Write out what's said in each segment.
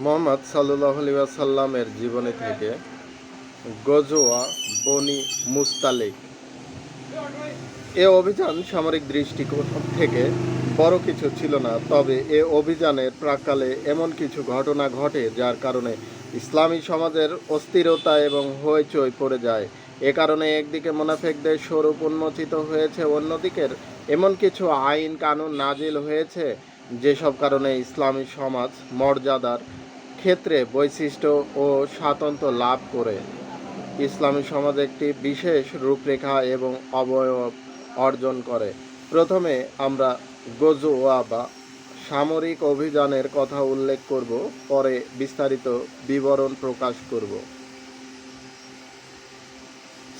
মোহাম্মদ সাল্লাহ সাল্লামের জীবনী থেকে গজোয়া বনি মুস্তালিক এ অভিযান সামরিক দৃষ্টিকোণ থেকে বড় কিছু ছিল না, তবে এ অভিযানের প্রাককালে এমন কিছু ঘটনা ঘটে যার কারণে ইসলামী সমাজের অস্থিরতা এবং হইচই পড়ে যায়। এ কারণে একদিকে মোনাফেকদের স্বরূপ উন্মোচিত হয়েছে, অন্যদিকের এমন কিছু আইন কানুন নাজিল হয়েছে, যেসব কারণে ইসলামী সমাজ মর্যাদার ক্ষেত্রে বৈশিষ্ট্য ও স্বাতন্ত্র্য লাভ করে। ইসলামী সমাজ একটি বিশেষ রূপরেখা এবং অবয়ব অর্জন করে। প্রথমে আমরা গজোয়া বা সামরিক অভিযানের কথা উল্লেখ করব, পরে বিস্তারিত বিবরণ প্রকাশ করব।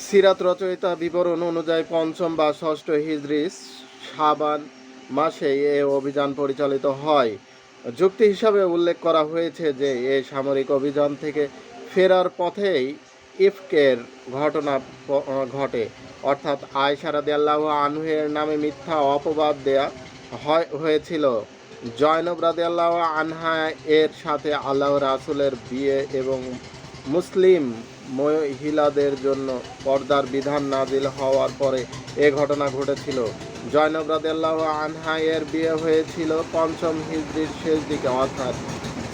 সিরাত রচয়িতা বিবরণ অনুযায়ী পঞ্চম বা ষষ্ঠ হিজরি সাবান মাসে এ অভিযান পরিচালিত হয়। যুক্তি হিসাবে উল্লেখ করা হয়েছে যে এ সামরিক অভিযান থেকে ফেরার পথেই ইফকের ঘটনা ঘটে। অর্থাৎ আয়সা রাদিয়াল্লাহ আনহুয়ের নামে মিথ্যা অপবাদ দেয়া হয়, হয়েছিল। জয়নব রাদিয়াল্লাহ আনহা এর সাথে আল্লাহ রাসুলের বিয়ে এবং মুসলিম মহিলাদের জন্য পর্দার বিধান নাজিল হওয়ার পরে এ ঘটনা ঘটেছিল। জয়নব রাদিয়াল্লাহ আনহা এর বিয়ে হয়েছিল পঞ্চম হিজড়ির শেষ দিকে, অর্থাৎ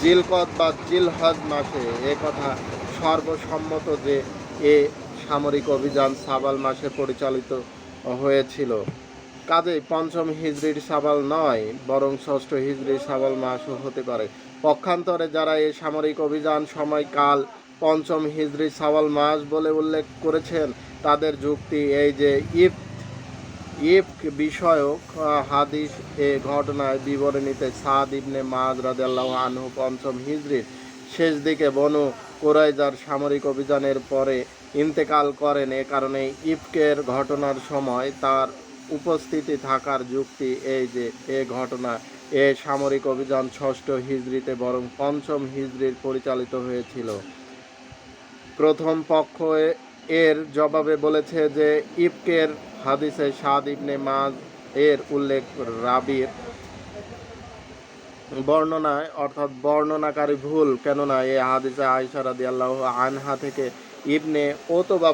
জিলকদ বা জিলহজ মাসে। এ কথা সর্বসম্মত যে এ সামরিক অভিযান সাবাল মাসে পরিচালিত হয়েছিল। কাজেই পঞ্চম হিজড়ির সাবাল নয়, বরং ষষ্ঠ হিজরির সাবাল মাসও হতে পারে। পক্ষান্তরে যারা এই সামরিক অভিযান সময়কাল পঞ্চম হিজরি সাবাল মাস বলে উল্লেখ করেছেন, তাদের যুক্তি এই যে ইফ ইফ বিষয়ক হাদিস এ ঘটনায় বিবরণীতে সাদ ইবনে মাজ আনহু পঞ্চম হিজরির শেষ দিকে বনু কোরাইজার সামরিক অভিযানের পরে ইন্তেকাল করেন। এ কারণে ইফকের ঘটনার সময় তার উপস্থিতি থাকার যুক্তি এই যে এ ঘটনা, এ সামরিক অভিযান ষষ্ঠ হিজড়িতে বরং পঞ্চম হিজড়ির পরিচালিত হয়েছিল। প্রথম পক্ষ এর জবাবে বলেছে যে ইফকের হাদিসে সাদ ইবনে মাজ এর উল্লেখ রাবির বর্ণনায়, অর্থাৎ বর্ণনাকারী ভুল, কেননা এ হাদিসে আয়সা আল্লাহ আনহা থেকে ইবনে ওতবা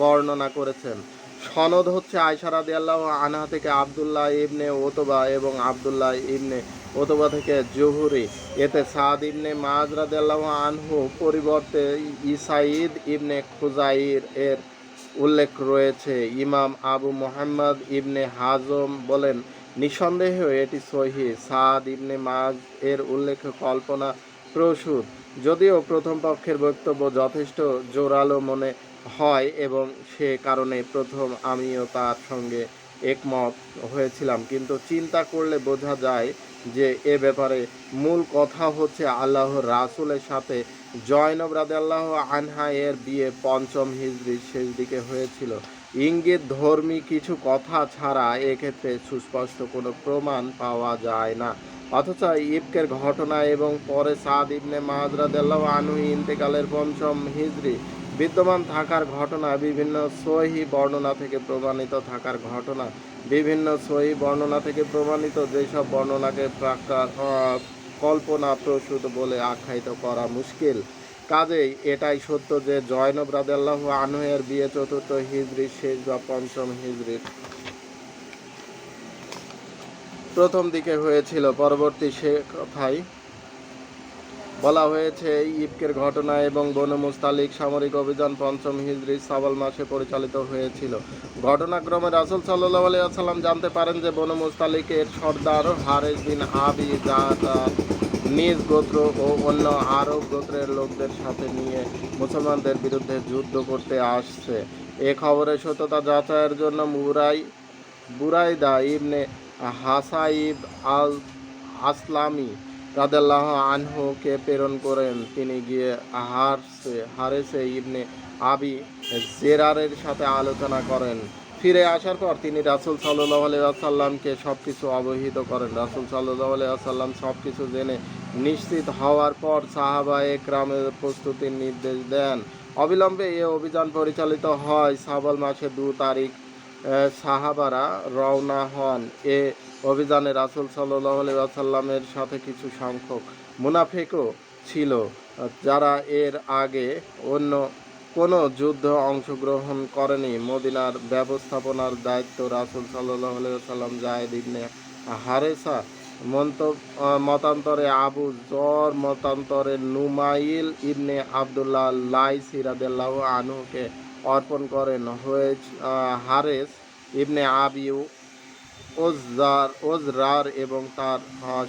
বর্ণনা করেছেন। সনদ হচ্ছে আয়সা আল্লাহ আনহা থেকে আব্দুল্লাহ ইবনে ওতবা এবং আব্দুল্লাহ ইবনে ওতবা থেকে জহুরি। এতে সাদ ইবনে মাজ রাদিয়াল্লাহু আনহু পরিবর্তে ইসাইদ ইবনে খুজাইর এর উল্লেখ রয়েছে, ইমাম আবু মোহাম্মদ ইবনে হাজম বলেন, নিঃসন্দেহে এটি সহি। সাদ ইবনে মাজ এর উল্লেখ কল্পনা প্রসূত যদিও প্রথম পক্ষের বক্তব্য যথেষ্ট জোরালো মনে হয় এবং সে কারণে প্রথম আমিও তার সঙ্গে একমত হয়েছিলাম। কিন্তু চিন্তা করলে বোঝা যায় যে এ ব্যাপারে মূল কথা হচ্ছে আল্লাহর রাসূলের সাথে জয়নব রাদিয়াল্লাহু আনহা এর বিয়ে পঞ্চম হিজরির শেষ দিকে হয়েছিল। ইঙ্গিত, ধর্মী কিছু কথা ছাড়া এক্ষেত্রে সুস্পষ্ট কোনো প্রমাণ পাওয়া যায় না। অথচ ইবকের ঘটনা এবং পরে সাদ ইবনে মাহরাদাল্লাহ আনহু ইন্তেকালের পঞ্চম হিজরি বিদ্যমান থাকার ঘটনা, বিভিন্ন সহি বর্ণনা থেকে প্রমাণিত থাকার ঘটনা, বিভিন্ন সহি বর্ণনা থেকে প্রমাণিত যেসব বর্ণনাকে প্রাক্কার কল্পনা প্রসূত বলে আখ্যায়িত করা মুশকিল। কাজেই এটাই সত্য যে জয়নব রাদাল্লাহ আনহের বিয়ে চতুর্থ হিজরির শেষ বা পঞ্চম হিজরির প্রথম দিকে হয়েছিল। পরবর্তী সে কথাই বলা হয়েছে ইবকের ঘটনা এবং বনু মুস্তালিক সামরিক অভিযান পঞ্চম হিজরি সাবাল মাসে পরিচালিত হয়েছিল। ঘটনাক্রমে রাসুল সাল্লাহ আলিয়াল্লাম জানতে পারেন যে বনু মুস্তালিকের সর্দার হারেস বিন আবি যা নিজ গোত্র ও অন্য আরব গোত্রের লোকদের সাথে নিয়ে মুসলমানদের বিরুদ্ধে যুদ্ধ করতে আসছে। এ খবরের সত্যতা যাচাইয়ের জন্য মুরাই, বুরাইদা ইবনে হাসাইব আল আসলামি রাদাল্লাহ আনহুকে প্রেরণ করেন। তিনি গিয়ে হারসে, হারেসে ইবনে আবি জেরারের সাথে আলোচনা করেন। ফিরে আসার পর তিনি রাসুল সাল্লাহ আসাল্লামকে সব কিছু অবহিত করেন। রাসুল সাল্লাহ আসাল্লাম সব কিছু জেনে নিশ্চিত হওয়ার পর সাহাবা একরামের প্রস্তুতির নির্দেশ দেন। অবিলম্বে এ অভিযান পরিচালিত হয়। সাবাল মাসে দু তারিখ সাহাবারা রওনা হন। এ অভিযানে রাসুল সাল্লাহ আসাল্লামের সাথে কিছু সংখ্যক মুনাফেকও ছিল, যারা এর আগে অন্য কোনো যুদ্ধ অংশগ্রহণ করেনি। মদিনার ব্যবস্থাপনার দায়িত্ব রাসুল সাল্লাহ সাল্লাম জাহেদ ইবনে হারেসা মতান্তরে আবু জর, মতান্তরে নুমাইল ইবনে আবদুল্লাহ লাই সিরাদাল্লাহ আনুকে অর্পণ করেন। হয়ে হারেস ইবনে আবিউ ওজদার ওজরার এবং তার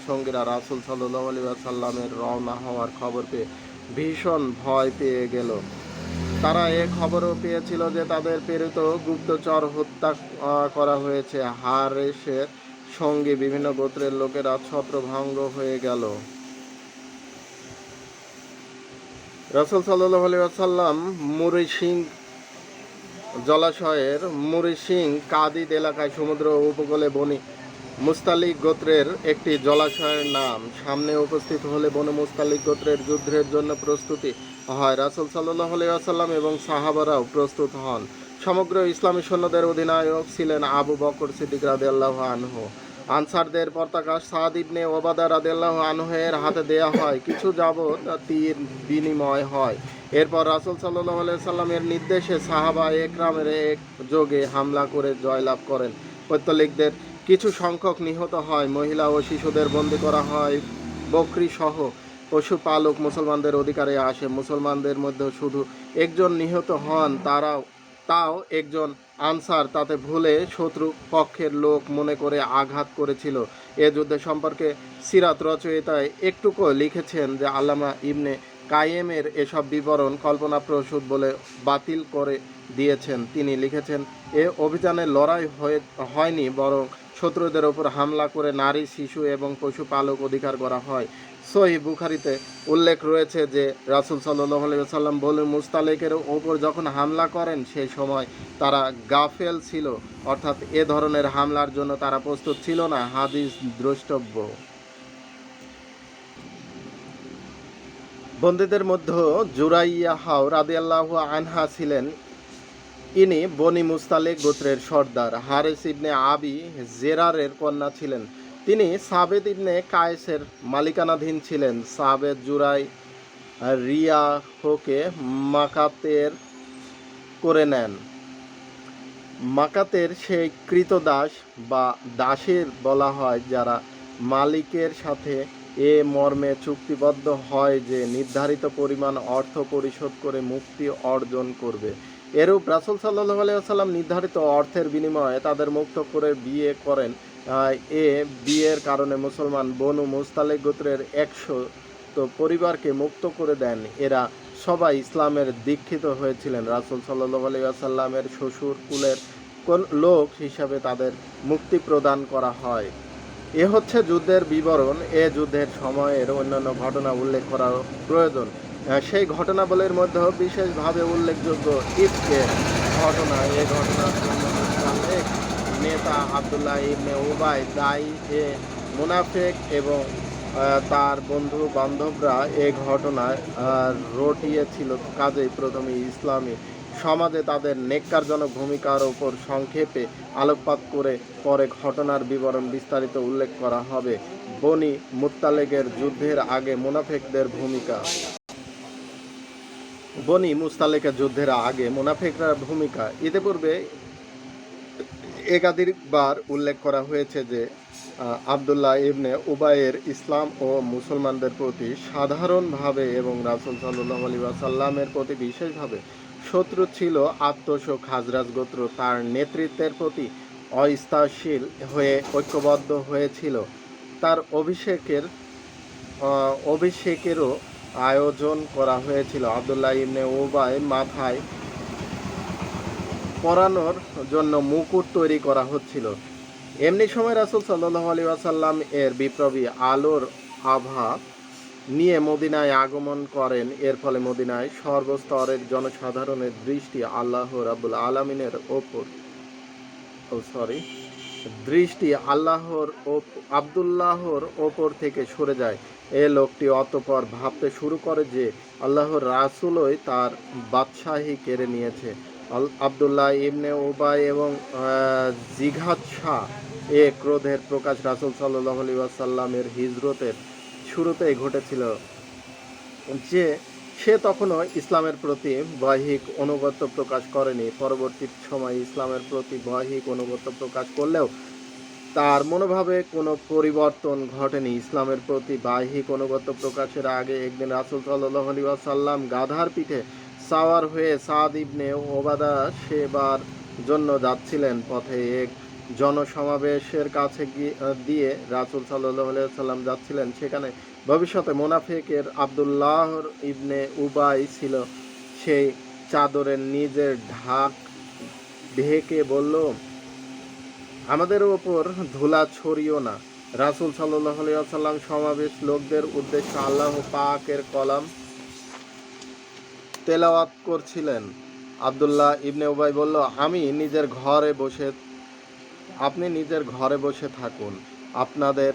সঙ্গীরা রাসুল সাল্লাহ আলী রওনা হওয়ার খবর পেয়ে ভীষণ ভয় পেয়ে গেল। তারা এ খবরও পেয়েছিল যে তাদের প্রেরিত গুপ্তচর হত্যা করা হয়েছে। হারেসের সঙ্গে বিভিন্ন গোত্রের লোকেরা ছত্রভঙ্গ হয়ে গেল। রাসুল সাল্লাহ আলী সাল্লাম মুরি সিং জলাশয়ের মুরিসিং কাদিদ এলাকায় সমুদ্র উপকূলে বনি মুস্তালিক গোত্রের একটি জলাশয়ের নাম। সামনে উপস্থিত হলে বনু মুস্তালিক গোত্রের যুদ্ধের জন্য প্রস্তুতি হয়। রাসুল সাল্লাহ আসাল্লাম এবং সাহাবারাও প্রস্তুত হন। সমগ্র ইসলামী সৈন্যদের অধিনায়ক ছিলেন আবু বকর সিদ্দিক রাদেল্লাহ আনহু। আনসারদের পতাকা সাদ ইবনে ওবাদা রাদেল্লাহ আনহের হাতে দেয়া হয়। কিছু যাবৎ তীর বিনিময় হয়। এরপর রাসুল সাল্লাহ সাল্লামের নির্দেশে সাহাবা একরামের এক যোগে হামলা করে জয়লাভ করেন। পৈতলিকদের কিছু সংখ্যক নিহত হয়। মহিলা ও শিশুদের বন্দী করা হয়। বকরি সহ পশুপালক মুসলমানদের অধিকারে আসে। মুসলমানদের মধ্যে শুধু একজন নিহত হন, তারাও তাও একজন আনসার তাতে ভুলে শত্রু পক্ষের লোক মনে করে আঘাত করেছিল। এ যুদ্ধে সম্পর্কে সিরাত রচয়িতায় একটুকু লিখেছেন যে আল্লামা ইবনে কায়েমের এসব বিবরণ কল্পনাপ্রসূত বলে বাতিল করে দিয়েছেন। তিনি লিখেছেন, এ অভিযানে লড়াই হয়ে, হয়নি, বরং শত্রুদের ওপর হামলা করে নারী, শিশু এবং পশুপালক অধিকার করা হয়। সহি বুখারিতে উল্লেখ রয়েছে যে রাসুল সাল্লাহ সাল্লাম বলে মুস্তালেকের ওপর যখন হামলা করেন সেই সময় তারা গাফেল ছিল। অর্থাৎ এ ধরনের হামলার জন্য তারা প্রস্তুত ছিল না। হাদিস দ্রষ্টব্য। বন্দীদের মধ্যে জুরাইয়া হাও রাদিয়াল্লাহ আনহা ছিলেন। ইনি বনি মুস্তালেক গোত্রের সর্দার। হারেস ইবনে আবি জেরারের কন্যা ছিলেন। তিনি সাবেদ ইবনে কায়েসের মালিকানাধীন ছিলেন। সাবেদ জুরাই রিয়াহকে মাকাতের করে নেন। মাকাতের সেই কৃতদাস বা দাসের বলা হয়, যারা মালিকের সাথে এ মর্মে চুক্তিবদ্ধ হয় যে নির্ধারিত পরিমাণ অর্থ পরিশোধ করে মুক্তি অর্জন করবে। এরূপ রাসুল সাল্লাহ আলাইসাল্লাম নির্ধারিত অর্থের বিনিময়ে তাদের মুক্ত করে বিয়ে করেন। এ বিয়ের কারণে মুসলমান বনু মুস্তালেক গোত্রের একশো তো পরিবারকে মুক্ত করে দেন। এরা সবাই ইসলামের দীক্ষিত হয়েছিলেন। রাসুল সাল্লাহ আলাইসাল্লামের শ্বশুর কুলের কোন লোক হিসাবে তাদের মুক্তি প্রদান করা হয়। এ হচ্ছে যুদ্ধের বিবরণ। এ যুদ্ধের সময়ের অন্যান্য ঘটনা উল্লেখ করা প্রয়োজন। সেই ঘটনাবলীর মধ্যেও বিশেষভাবে উল্লেখযোগ্য ইফকের ঘটনা, এ মুসলিম নেতা আবদুল্লাহ ইবনে উবাই দাই এ মুনাফেক এবং তার বন্ধু বান্ধবরা এ ঘটনায় রটিয়েছিল কাজেই প্রথমে ইসলামী সমাজে তাদের নেককারজনক ভূমিকার ওপর সংক্ষেপে আলোকপাত করে পরে ঘটনার বিবরণ বিস্তারিত উল্লেখ করা হবে। বনি মুত্তালেকের যুদ্ধের আগে মুনাফেকদের ভূমিকা। বনি মুস্তালেকের যুদ্ধের আগে মুনাফেকরা ভূমিকা। ইতিপূর্বে একাধিকবার উল্লেখ করা হয়েছে যে আবদুল্লাহ ইবনে উবায়ের ইসলাম ও মুসলমানদের প্রতি সাধারণভাবে এবং রাসুল সাল্লাহ আলী সাল্লামের প্রতি বিশেষভাবে শত্রু ছিল আত্মশোক হাজরাজ গোত্র। তার নেতৃত্বের প্রতি অস্থাশীল হয়ে ঐক্যবদ্ধ হয়েছিল। তার অভিষেকের অভিষেকেরও আয়োজন করা হয়েছিল। আবদুল্লাহ ইবনে উবাই মাথায় পরানোর জন্য মুকুট তৈরি করা হচ্ছিল। এমনি সময় রাসুল সাল্লাহ আলী আসাল্লাম এর বিপ্লবী আলোর আভা নিয়ে মদিনায় আগমন করেন। এর ফলে মদিনায় সর্বস্তরের জনসাধারণের দৃষ্টি আল্লাহ রাবুল আলমিনের ওপর ও সরি, দৃষ্টি আল্লাহর ওপ- আব্দুল্লাহর ওপর থেকে সরে যায়। এ লোকটি অতপর ভাবতে শুরু করে যে আল্লাহর রাসুলই তার বাদশাহী কেড়ে নিয়েছে। আল- আবদুল্লাহ ইবনে উবাই এবং জিঘাত শাহ এ ক্রোধের প্রকাশ রাসুল সাল্লাহ আলী ওয়াসাল্লামের হিজরতের শুরুতেই ঘটেছিল। যে সে তখনও ইসলামের প্রতি বৈহিক অনুগত্য প্রকাশ করেনি। পরবর্তী সময়ে ইসলামের প্রতি বৈহিক অনুগত্য প্রকাশ করলেও তার মনোভাবে কোনো পরিবর্তন ঘটেনি। ইসলামের প্রতি বাহ্যিক অনুগত্য প্রকাশের আগে একদিন রাসুল সাল্লাহ আলী ওয়াসাল্লাম গাধার পিঠে সাওয়ার হয়ে সাদ ইবনে ওবাদা সেবার জন্য যাচ্ছিলেন পথে এক জনসমাবেশের কাছে গিয়ে দিয়ে রাসুল সাল্লাহ সাল্লাম যাচ্ছিলেন। সেখানে ভবিষ্যতে মোনাফেকের আবদুল্লাহ ইবনে উবাই ছিল। সেই চাদরের নিজের ঢাক ঢেকে বলল, আমাদের ওপর ধুলা ছড়িও না। রাসুল সাল্লাহ সাল্লাম সমাবেশ লোকদের উদ্দেশ্যে আল্লাহ পাকের কলাম তেলাওয়াত করছিলেন। আবদুল্লাহ ইবনে উবাই বলল, আমি নিজের ঘরে বসে, আপনি নিজের ঘরে বসে থাকুন। আপনাদের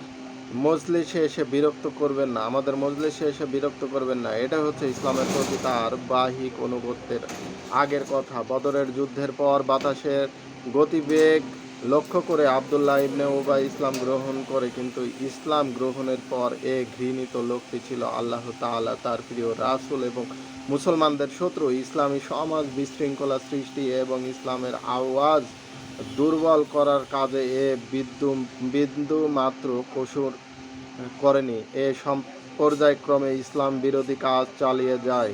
মজলিসে এসে বিরক্ত করবেন না। আমাদের মজলিসে এসে বিরক্ত করবেন না। এটা হচ্ছে ইসলামের প্রতি তার বাহিক অনুগত্যের আগের কথা। বদরের যুদ্ধের পর বাতাসের গতিবেগ লক্ষ্য করে আবদুল্লাহ ইবনে উবাই ইসলাম গ্রহণ করে, কিন্তু ইসলাম গ্রহণের পর এ ঘৃণিত লোকটি ছিল আল্লাহ তাআলা, তার প্রিয় রাসূল এবং মুসলমানদের শত্রু, ইসলামী সমাজ বিশৃঙ্খলা সৃষ্টি এবং ইসলামের আওয়াজ দুর্বল করার কাজে এ বিদ্যু বিন্দু মাত্র কসুর করেনি। এ পর্যায়ক্রমে ইসলাম বিরোধী কাজ চালিয়ে যায়।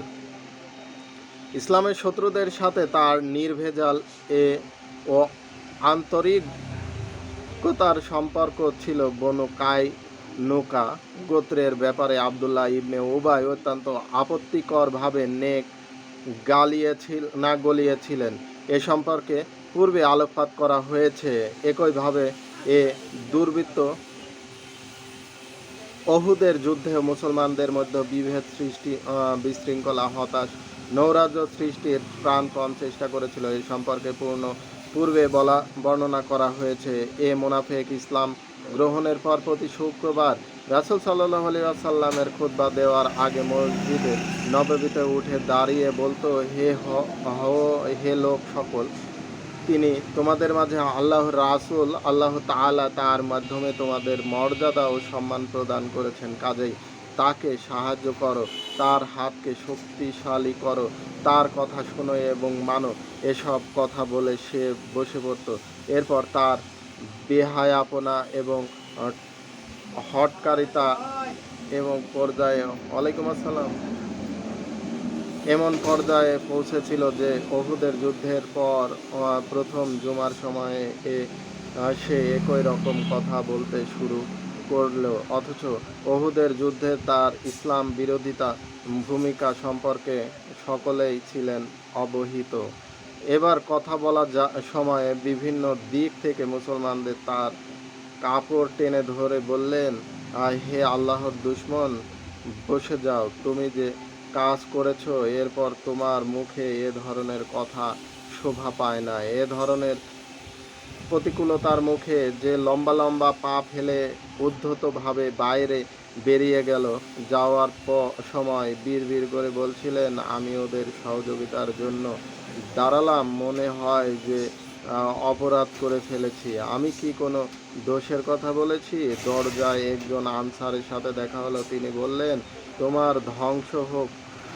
ইসলামের শত্রুদের সাথে তার নির্ভেজাল এ ও আন্তরিকতার সম্পর্ক ছিল বনু কাই নৌকা গোত্রের ব্যাপারে আবদুল্লাহ ইবনে উবাই অত্যন্ত আপত্তিকরভাবে নেক গালিয়েছিল না গলিয়েছিলেন। এ সম্পর্কে পূর্বে আলোকপাত করা হয়েছে। একইভাবে এ দুর্বৃত্ত অহুদের যুদ্ধে মুসলমানদের মধ্যে বিভেদ সৃষ্টি বিশৃঙ্খলা, হতাশ, নৌরাজ্য সৃষ্টির প্রাণপণ চেষ্টা করেছিল। এই সম্পর্কে পূর্ণ, পূর্বে বলা, বর্ণনা করা হয়েছে। এ মোনাফেক ইসলাম গ্রহণের পর প্রতি শুক্রবার রাসুল সাল্লাহ আলী আসাল্লামের খুদ্া দেওয়ার আগে মসজিদে নববীতে উঠে দাঁড়িয়ে বলতো, হে হ- লোক সকল, তিনি তোমাদের মাঝে আল্লাহ রাসুল, আল্লাহ তাআলা তার মাধ্যমে তোমাদের মর্যাদা ও সম্মান প্রদান করেছেন। কাজেই তাকে সাহায্য করো, তার হাতকে শক্তিশালী করো, তার কথা শোনো এবং মানো, এসব কথা বলে সে বসে পড়ত। এরপর তার বেহায়াপনা এবং হটকারিতা এবং পর্যায়ে, ওয়ালাইকুম আসসালাম। এমন পর্যায়ে পৌঁছেছিল যে অহুদের যুদ্ধের পর প্রথম জুমার সময়ে এ সে একই রকম কথা বলতে শুরু করল। অথচ অহুদের যুদ্ধে তার ইসলাম বিরোধিতা ভূমিকা সম্পর্কে সকলেই ছিলেন অবহিত। এবার কথা বলার সময়ে বিভিন্ন দিক থেকে মুসলমানদের তার কাপড় টেনে ধরে বললেন হে আল্লাহর দুশ্মন, বসে যাও। তুমি যে কাজ করেছ, এরপর তোমার মুখে এ ধরনের কথা শোভা পায় না। এ ধরনের প্রতিকূলতার মুখে যে লম্বা লম্বা পা ফেলে উদ্ধতভাবে বাইরে বেরিয়ে গেল। যাওয়ার সময় বীর করে বলছিলেন, আমি ওদের সহযোগিতার জন্য দাঁড়ালাম। মনে হয় যে অপরাধ করে ফেলেছি। আমি কি কোনো দোষের কথা বলেছি? দরজায় একজন আনসারের সাথে দেখা হলো। তিনি বললেন, তোমার ধ্বংস হোক,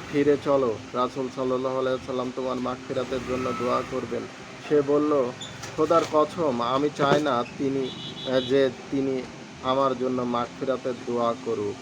ফিরে চলো। রাসুল সাল্লাহ সাল্লাম তোমার মাগফিরাতের জন্য দোয়া করবেন। সে বলল, খোদার কসম, আমি চাই না তিনি যে তিনি আমার জন্য মাগফিরাতের দোয়া করুক।